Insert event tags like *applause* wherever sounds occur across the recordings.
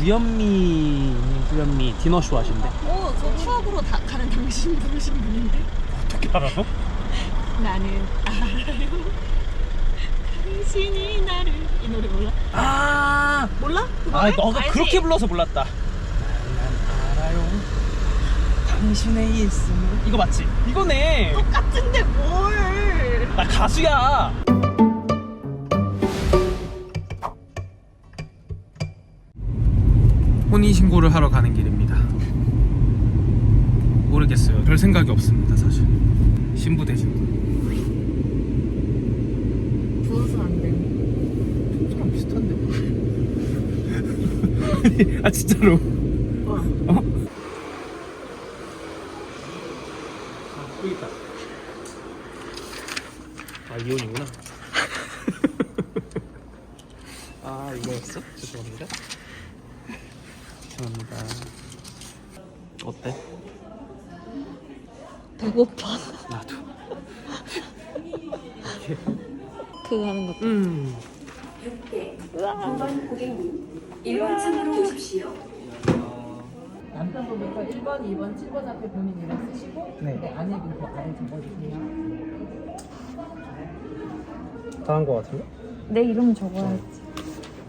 구현미 구현미 디너쇼 하신대 어, 저 추억으로 다 가는 당신 부르신 분인데. 어떻게 알아서? 나는 알아요. 당신이 나를 이 노래 몰라? 아, 몰라? 그거 아 알- 너가 알지? 그렇게 불러서 몰랐다 난 알아요 당신의 있음을 이거 맞지? 이거네 똑같은데 뭘? 나 가수야 혼인신고를 하러 가는 길입니다. 모르겠어요. 별 생각이 없습니다 사실. 신부 대 신부 부어서 안 돼. 좀 비슷한데? 아니, *laughs* 아 진짜로 어? 아 여기 있다 아 이혼이구나 아 이거였어? 죄송합니다 죄송합니다 어때? 배고파. 나도 그거 하는 것도. 음 1번층으로 오십시오. 남편분부터 1번, 2번, 7번 앞에 본인 이름 쓰시고 네. 네. 아내 그 아래 적어주세요. 다 한 거 같은데? 내 이름 적어야지.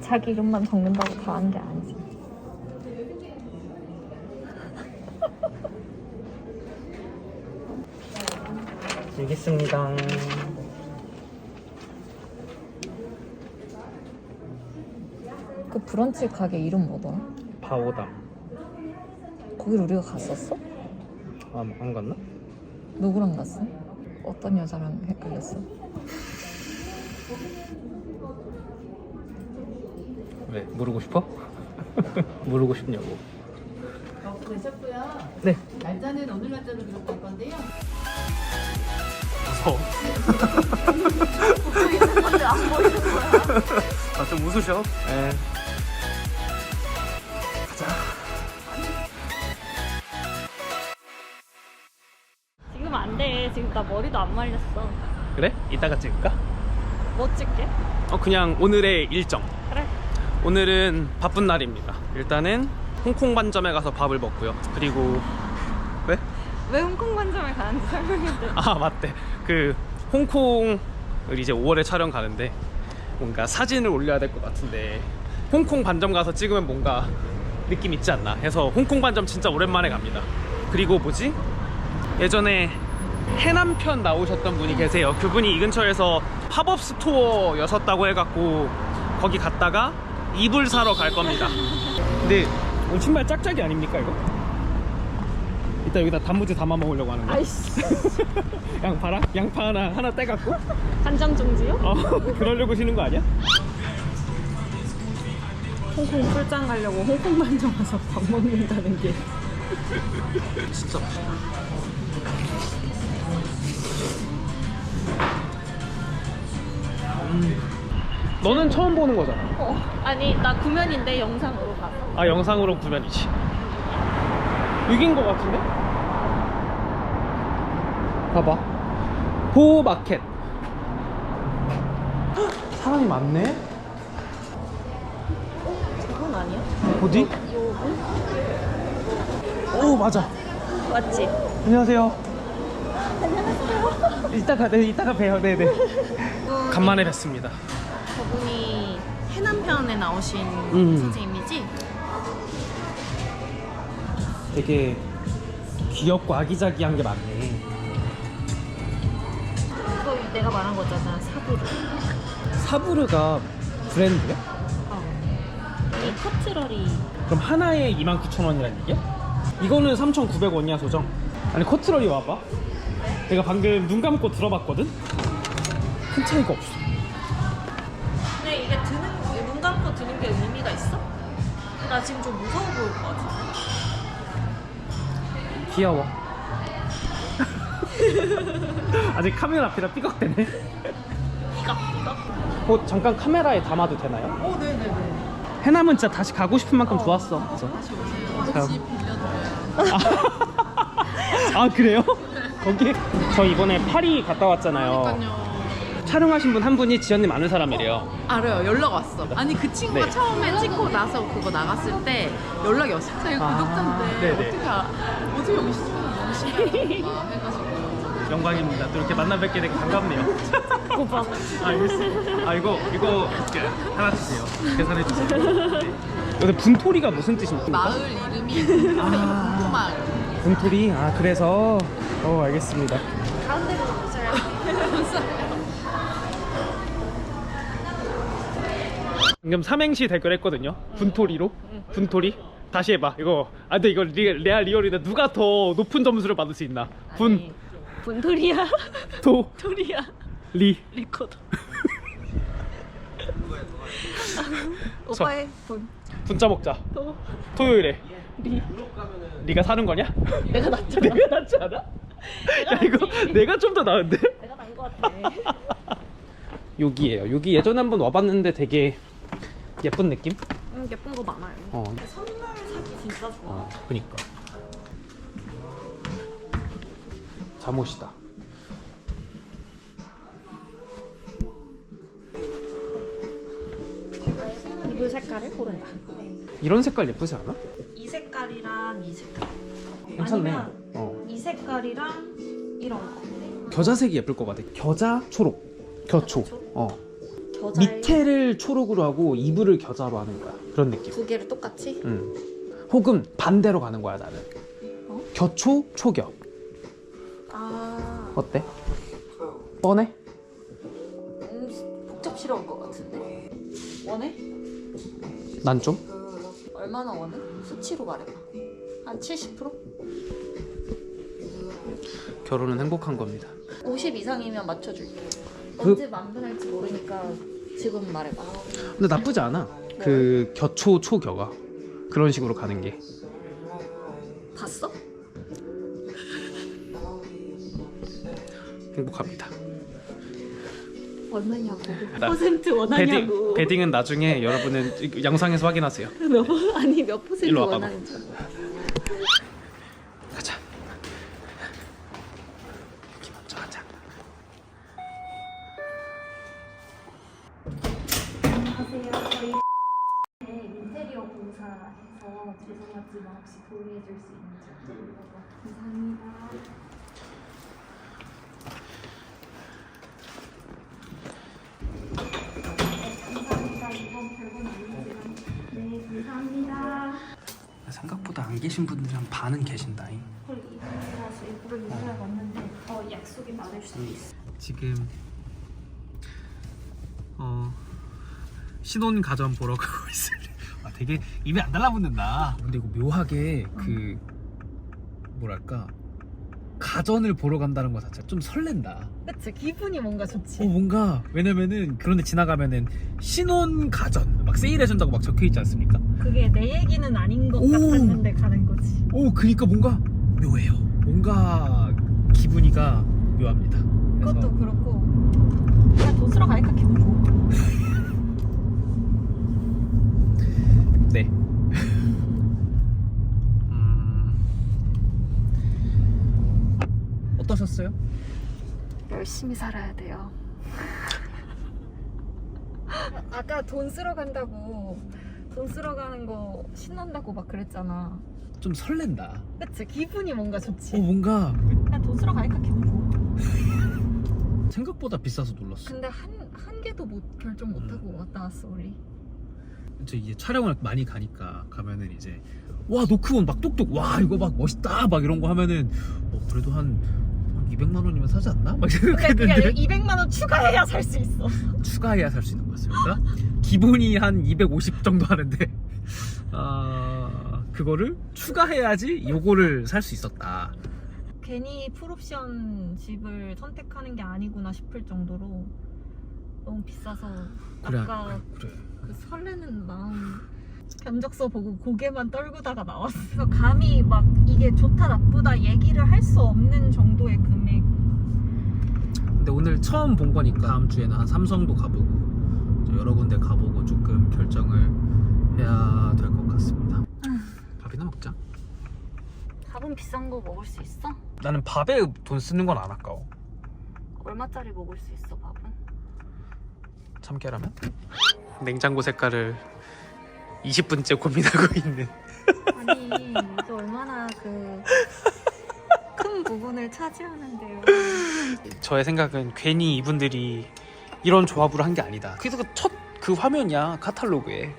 자기 이름만 적는다고 다 한 게 아니지. 알겠습니다 그 브런치 가게 이름 뭐더라? 바오담 거기를 우리가 갔었어? 아, 안 갔나? 누구랑 갔어? 어떤 여자랑 헷갈렸어? 왜? 모르고 싶어? *laughs* 모르고 싶냐고 어, 되셨고요. 네 날짜는 오늘 날짜로 기록할 건데요. 무서워 *laughs* 아, 좀 웃으셔 예. 지금 나 머리도 안 말렸어. 그래? 이따가 찍을까? 뭐 찍게? 어 그냥 오늘의 일정 그래. 오늘은 바쁜 날입니다 일단은 홍콩 반점에 가서 밥을 먹고요 그리고 왜? 왜 홍콩 관점에 가는지 설명해줘. 아 맞대 그 홍콩을 이제 5월에 촬영 가는데 뭔가 사진을 올려야 될 것 같은데 홍콩 반점 가서 찍으면 뭔가 느낌 있지 않나 해서 홍콩 반점 진짜 오랜만에 갑니다 그리고 뭐지 예전에 해남편 나오셨던 분이 계세요 그분이 이 근처에서 팝업 스토어였었다고 해갖고 거기 갔다가 이불 사러 갈 겁니다 근데 오늘 신발 짝짝이 아닙니까 이거? 이따 여기다 단무지 담아 먹으려고 하는 거야 아이씨. *laughs* 양파랑 양파 하나 하나 떼갖고 간장 종지요? 어 *laughs* 그러려고 시는 거 아니야? 홍콩 출장 가려고 홍콩 관점 가서 밥 먹는다는 게. 진짜 너는 처음 보는 거잖아. 어. 아니 나 구면인데 영상으로 가. 아 영상으로 구면이지. 여긴 거 같은데? 봐봐. 보마켓. 헉, 사람이 많네. 저건 아니야? 어디? 오 맞아. 맞지? 안녕하세요. 안녕하세요. 이따가 네 이따가 봬요. 네네. 간만에 뵀습니다. 저분이 해남편에 나오신 음. 선생님이지? 되게 귀엽고 아기자기한 게 많네. 이거 내가 말한 거잖아 사부르. 사부르가 브랜드야? 어. 이 커트러리 그럼 하나에 29,000원이란 얘기야? 이거는 3,900원이야 소정. 아니 커트러리 와봐. 내가 방금 눈 감고 들어봤거든. 큰 차이가 없어. 근데 이게 드는 눈 감고 드는 게 의미가 있어? 나 지금 좀 무서워 보일 것 같아. 귀여워. *laughs* 아직 카메라 앞이라 삐걱대네. 이거 이거. 어, 잠깐 카메라에 담아도 되나요? 오, 네네네. 해남은 진짜 다시 가고 싶은 만큼 좋았어. 다시 오세요. 참. 집 빌려드려요. *laughs* 아 그래요? 거기 저 이번에 파리 갔다 왔잖아요. 그러니까요. 촬영하신 분 한 분이 지연님 아는 사람이래요. 알아요. 연락 왔어. 왔어. 아니 그 친구가 네. 처음에 찍고 나서 그거 나갔을 때 연락이 왔어. 저희 아, 구독자인데 네네. 어떻게 알아? 어떻게 여기 시청자 너무 신기하다 *laughs* 해가지고. 영광입니다. 또 이렇게 만나 뵙게 되게 반갑네요. *laughs* 고마워. 아. 아 이거 이거 이렇게 하나 주세요. 계산해 주세요. 네. 근데 분토리가 무슨 뜻입니까? 마을 이름이 분토마을. 분토리? 아 그래서 어 알겠습니다. 가운데로 보세요. *laughs* 방금 삼행시 대결 했거든요. 분토리로 분토리. 다시 해봐. 이거 아 근데 이거 리, 레알 리얼이다. 누가 더 높은 점수를 받을 수 있나? 분, 분토리야. *laughs* 토, 토리야. 리. 리코더. 저. *laughs* 오빠의 분. 분짜 먹자. 토. 토요일에. 리. 네가 사는 거냐? 내가 낫잖아. 내가 낫지 않아? *laughs* 야 이거. 내가 좀 더 나은데? 내가 난거 같아. *laughs* 여기에요. 여기 예전에 한번 와봤는데 되게 예쁜 느낌? 음, 예쁜 거 많아요. 어. 선물 사기 진짜 좋아. 어, 그니까. 잠옷이다. 이불 색깔을 고른다. 이런 색깔 예쁘지 않아? 이 색깔이랑 이 색깔. 괜찮네. 아니면 어. 이 색깔이랑 이런 거. 겨자색이 예쁠 것 같아. 겨자 초록. 겨초. 어. 겨자에 밑에를 초록으로 하고 이불을 겨자로 하는 거야. 그런 느낌. 두 개를 똑같이. 응. 혹은 반대로 가는 거야 나는. 어? 겨초 초겨. 아, 어때? 뻔해? 음, 복잡스러울 것 같은데. 원해? 난 좀. 얼마나 원해? 수치로 말해봐. 한 70%? 결혼은 행복한 겁니다. 50 이상이면 맞춰줄게. 그- 언제 만분할지 모르니까 지금 말해봐. 근데 나쁘지 않아. 그 겨초 초겨가 그런 식으로 가는 게. 봤어? 행복합니다. 얼마냐고. 나- 퍼센트 베딩, 원하냐고. 베딩은 나중에 여러분은 영상에서 확인하세요. 몇 퍼- 아니 몇 퍼센트 일로 와봐봐. 원하는지. 가자. 여기 먼저 가자. 안녕하세요. 저희 네, 인테리어 공사해서 죄송하지만 혹시 도움해 줄 수 있는지. 감사합니다. 감사합니다. 생각보다 안 계신 분들이 한 반은 계신다잉. 헐 이분이라서 일부러 인사를 왔는데 어 약속이 많을 수도 있어. 지금 어 신혼 가전 보러 가고 있어요. 아 되게 입에 안 달라붙는다. 근데 이거 묘하게 그 뭐랄까 가전을 보러 간다는 것 자체가 좀 설렌다. 그치 기분이 뭔가 좋지. 어 뭔가 왜냐면은 그런데 지나가면은 신혼 가전 막 세일해준다고 막 적혀 있지 않습니까? 그게 내 얘기는 아닌 것 오. 같았는데 가는 거지. 오 그니까 뭔가 묘해요. 뭔가 기분이가 묘합니다. 그래서 그것도 그렇고 그냥 돈 쓰러 가니까 기분 좋아. *laughs* 네. 어떠셨어요? 열심히 살아야 돼요. *laughs* 아까 돈 쓰러 간다고 돈 쓰러 가는 거 신난다고 막 그랬잖아. 좀 설렌다. 그치 기분이 뭔가 좋지. 어 뭔가 그냥 돈 쓰러 가니까 기분 좋아. *laughs* 생각보다 비싸서 놀랐어. 근데 한 한 개도 못 결정 못 하고 왔다 왔어 우리. 저 이제 촬영을 많이 가니까 가면은 이제 와 노크온 막 똑똑 와 이거 막 멋있다 막 이런 거 하면은 어 그래도 한, 한 200만 원이면 사지 않나? 막 그게 생각했는데 아니라 200만 원 추가해야 살 수 있어. 추가해야 살 수 있는 거였습니다. 기본이 한 250 정도 하는데 아 그거를 추가해야지 요거를 살 수 있었다. 괜히 풀옵션 집을 선택하는 게 아니구나 싶을 정도로 너무 비싸서 그래 아까 그래. 그 설레는 마음 견적서 보고 고개만 떨구다가 나왔어 감히 막 이게 좋다 나쁘다 얘기를 할 수 없는 정도의 금액 근데 오늘 처음 본 거니까 다음 주에는 한 삼성도 가보고 저 여러 군데 가보고 조금 결정을 해야 될 것 같습니다. 밥이나 먹자. 밥은 비싼 거 먹을 수 있어? 나는 밥에 돈 쓰는 건 안 아까워. 얼마짜리 먹을 수 있어 밥은? 참깨라면? 냉장고 색깔을 20분째 고민하고 *laughs* 있는 아니 이게 얼마나 그 큰 부분을 차지하는데요. 저의 생각은 괜히 이분들이 이런 조합으로 한 게 아니다. 그래서 첫 그 화면이야 카탈로그에.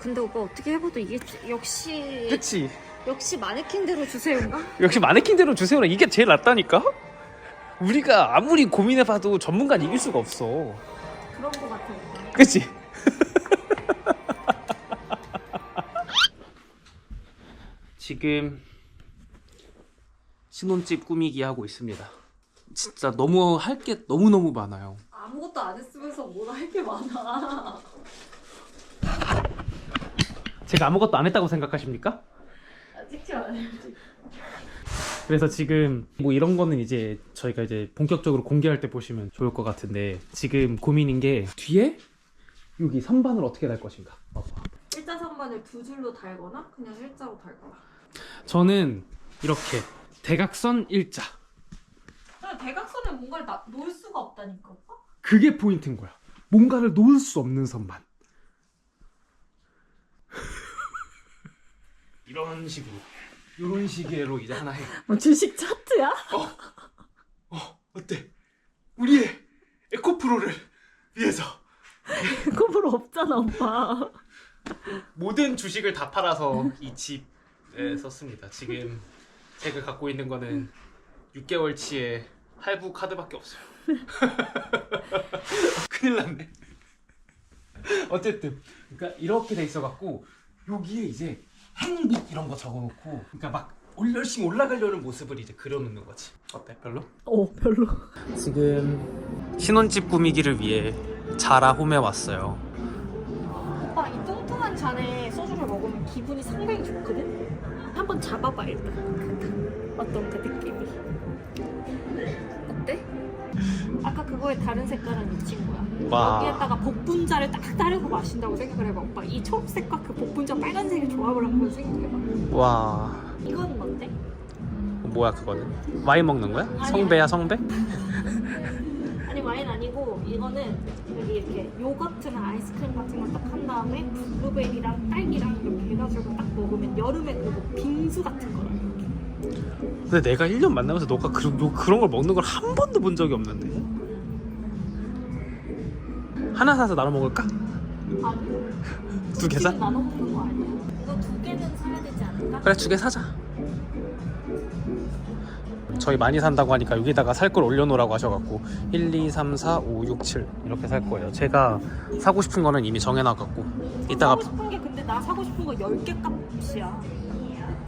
근데 오빠 어떻게 해봐도 이게 역시 그치? 역시 마네킹대로 주세요인가? 역시 마네킹대로 주세요는 이게 제일 낫다니까? 우리가 아무리 고민해봐도 전문가는 이길 수가 없어. 그런 거 같아 오빠. 그치? 지금 신혼집 꾸미기 하고 있습니다. 진짜 너무 할 게 너무너무 많아요. 아무것도 안 했으면서 뭘 할 게 많아. 제가 아무것도 안 했다고 생각하십니까? 찍지 말아야지. 그래서 지금 뭐 이런 거는 이제 저희가 이제 본격적으로 공개할 때 보시면 좋을 것 같은데 지금 고민인 게 뒤에 여기 선반을 어떻게 달 것인가. 일자 선반을 두 줄로 달거나 그냥 일자로 달거나. 저는 이렇게 대각선 일자. 대각선에 뭔가를 나, 놓을 수가 없다니까 오빠? 그게 포인트인 거야. 뭔가를 놓을 수 없는 선반. *laughs* 이런 식으로. 이런 식으로 이제 하나 해. 뭐 주식 차트야? 어때? 우리의 에코프로를 위해서 그거로 없잖아 오빠. 모든 주식을 다 팔아서 이집 에 썼습니다. 지금 제가 갖고 있는 거는 6개월치의 할부 카드밖에 없어요. *laughs* 큰일 났네. 어쨌든 그러니까 이렇게 돼 있어 갖고 여기에 이제 행복 이런 거 적어놓고 그러니까 막 올- 열심히 올라가려는 모습을 이제 그려놓는 거지. 어때? 별로? 어 별로. 지금 신혼집 꾸미기를 위해 자라 홈에 왔어요. 오빠 이 뚱뚱한 먹으면 기분이 상당히 좋거든? 한번 잡아봐 일단 어떤 그 느낌이 어때? 아까 그거의 다른 색깔은 이 친구야 와. 여기에다가 복분자를 딱 따르고 마신다고 생각을 해봐 오빠 이 초록색과 그 복분자 빨간색의 조합을 한번 생각해봐 와. 이거는 어때? 뭐야 그거는? 와인 먹는 거야? 아니야. 성배야 성배? *laughs* 아니 와인 아니고 이거는 이렇게 요거트나 아이스크림 같은 걸 딱 한 다음에 블루베리랑 딸기랑 이렇게 해가지고 딱 먹으면 여름에 그 빙수 같은 거라 이렇게 근데 내가 1년 만나면서 너가 그런, 요- 그런 걸 먹는 걸 한 번도 본 적이 없는데 하나 사서 나눠 먹을까? 아니 두 개 사? 나눠 먹는 거 아니야 이거 두 개는 사야 되지 않을까? 그래 두 개 사자 저희 많이 산다고 하니까 여기다가 살 걸 올려놓으라고 하셔갖고 1, 2, 3, 4, 5, 6, 7 이렇게 살 거예요 제가 사고 싶은 거는 이미 정해놔갖고 이따가 사고 싶은 게 근데 나 사고 싶은 거 10개 값이야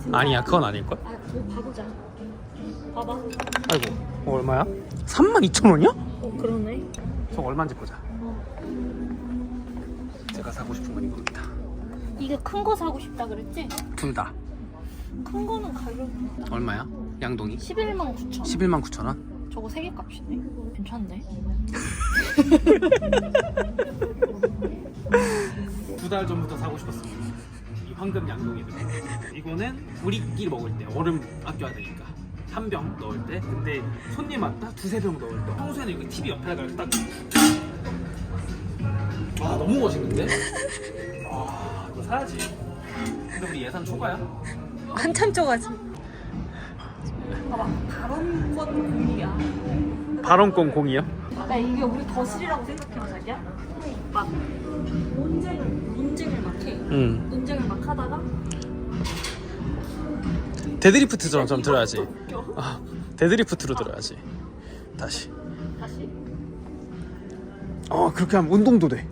진짜. 아니야 그건 아닐걸? 아 봐보자 봐봐 아이고 어, 얼마야? 32,000원이야? 어 그러네 저거 얼마인지 보자 어. 제가 사고 싶은 건 이겁니다 이게 큰 거 사고 싶다 그랬지? 둘 다 큰 거는 가격 얼마야? 양동이? 11만 9천 11만 9천 원? 저거 세 개 값이네 괜찮네 *laughs* 두 달 전부터 사고 싶었습니다. 이 황금 양동이들. 이거는 우리끼리 먹을 때 얼음 아껴야 되니까 한 병 넣을 때. 근데 손님 왔다 두세 병 넣을 때. 평소에는 이거 TV 옆에다가 이렇게 딱. 와 너무 멋있는데? 와 이거 사야지. 근데 우리 예산 초과야? 한참 쪼가지 봐봐 발언권 공이야 발언권 공이요? 나 이게 우리 거실이라고 생각해봐 자기야 막 논쟁을 논쟁을 막해 응. 논쟁을 막 하다가 데드리프트처럼 좀 들어야지. 웃겨. 아, 데드리프트로 들어야지. 다시. 다시 어 그렇게 하면 운동도 돼.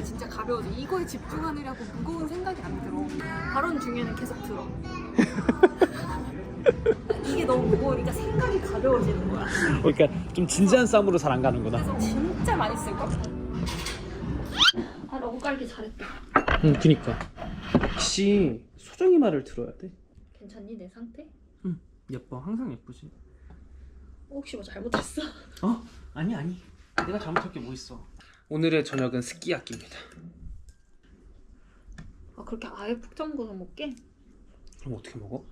생각이 진짜 가벼워져 이거에 집중하느라고 무거운 생각이 안 들어 발언 중에는 계속 들어 *laughs* 이게 너무 무거우니까 생각이 가벼워지는 거야 그러니까 좀 진지한 싸움으로 잘 안 가는구나. 그래서 진짜 많이 쓸 걸? 아 러브 깔기 잘했다 응, 그니까. 혹시 소정이 말을 들어야 돼? 괜찮니 내 상태? 응, 예뻐. 항상 예쁘지. 혹시 뭐 잘못했어? 어? 아니 아니. 내가 잘못할 게 뭐 있어. 오늘의 저녁은 스키야끼입니다. 아 그렇게 아예 푹 잠궈서 먹게? 그럼 어떻게 먹어?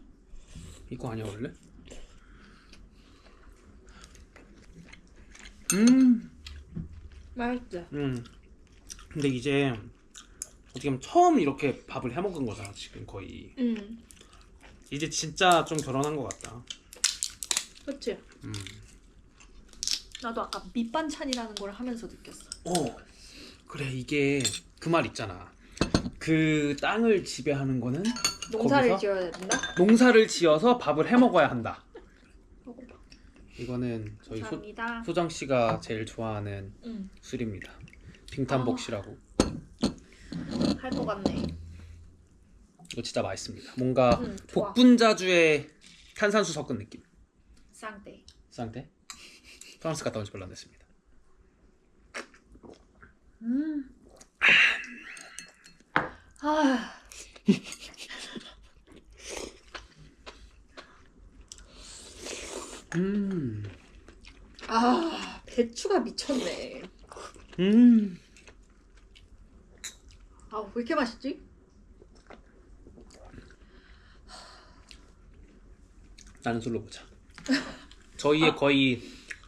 이거 아니야 원래? 음. 맛있지? 음. 근데 이제 어떻게 보면 처음 이렇게 밥을 해 먹은 거잖아 지금 거의. 응. 이제 진짜 좀 결혼한 것 같다. 그치? 음. 나도 아까 밑반찬이라는 걸 하면서 느꼈어. 어. 그래 이게 그 말 있잖아. 그 땅을 지배하는 거는 농사를 거기서? 지어야 된다? 농사를 지어서 밥을 해 먹어야 한다. 이거는 저희 소, 감사합니다. 소정 씨가 제일 좋아하는 응. 술입니다. 빙탄복시라고. 할 것 같네. 이거 진짜 맛있습니다. 뭔가 음, 좋아. 복분자주에 탄산수 섞은 느낌. 쌍대. 쌍대? 프랑스 갔다 온 지 별로 안 됐습니다. 음. 아. 음, 아, 배추가 미쳤네. 음. 아, 왜 이렇게 맛있지? 나는 술로 보자. 저희의 거의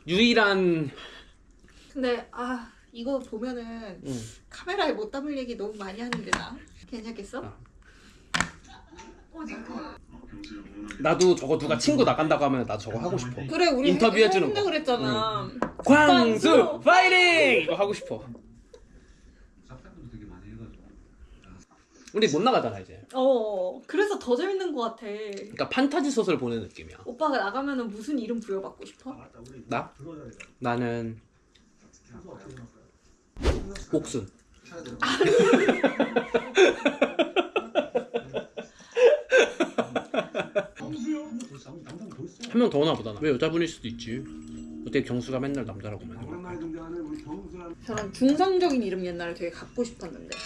유일한 근데 아, 이거 보면은 음, 카메라에 못 담을 얘기 너무 많이 하는데 나. 괜찮겠어? 아. 나도 저거 누가 친구 나간다고 하면 나도 저거 하고 싶어. 그래, 우리 인터뷰 해- 해주는 해준다 거. 그랬잖아. 광수 파이팅! 이거 하고 싶어. 우리 못 나가잖아 이제. 어, 그래서 더 재밌는 것 같아. 그러니까 판타지 소설 보는 느낌이야. 오빠가 나가면은 무슨 이름 부여받고 싶어? 나? 나는 옥순. 한 명 더 오나 보다. 나. 왜 여자분일 수도 있지. 어떻게 경수가 맨날 남자라고 만 저런 중성적인 이름 옛날에 되게 갖고 싶었는데.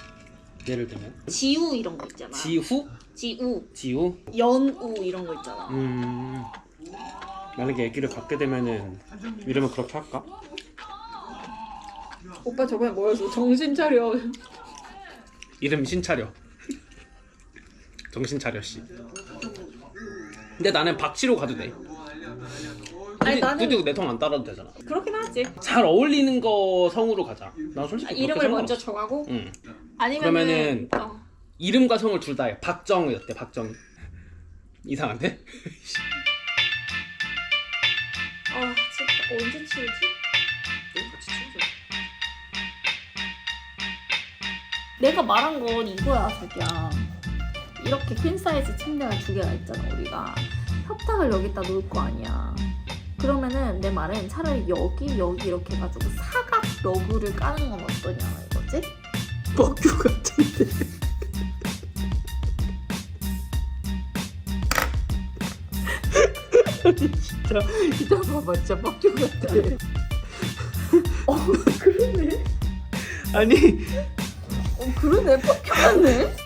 예를 들면 지우 이런 거 있잖아. 지후, 지우, 지우. 연우 이런 거 있잖아. 음. 만약에 아기를 갖게 되면은 이름을 그렇게 할까? 오빠 저번에 뭐였어? 정신 차려. 이름 신차려. 정신 차려 씨. 근데 나는 박씨로 가도 돼. 아니, 나는- 드디어 내통 안 따라도 되잖아. 그렇긴 하지. 잘 어울리는 거 성으로 가자. 난 솔직히 아, 그렇게 이름을 먼저 상관없어. 정하고 응. 아니면은 어. 이름과 성을 둘 다 해. 박정희 어때? 박정희. 이상한데? 아 진짜 언제 치우지? 내가 말한 건 이거야 자기야. 이렇게 퀸 사이즈 침대가 두 개가 있잖아 우리가. 협탁을 여기다 놓을 거 아니야. 그러면은 내 말은 차라리 여기 여기 이렇게 해가지고 사각 러그를 까는 건 어떠냐 이거지? 뻑큐 같은데. *laughs* 진짜 진짜 봐봐 진짜 뻑큐 같아. 어 그러네. 아니 어 그러네. 뻑큐 같네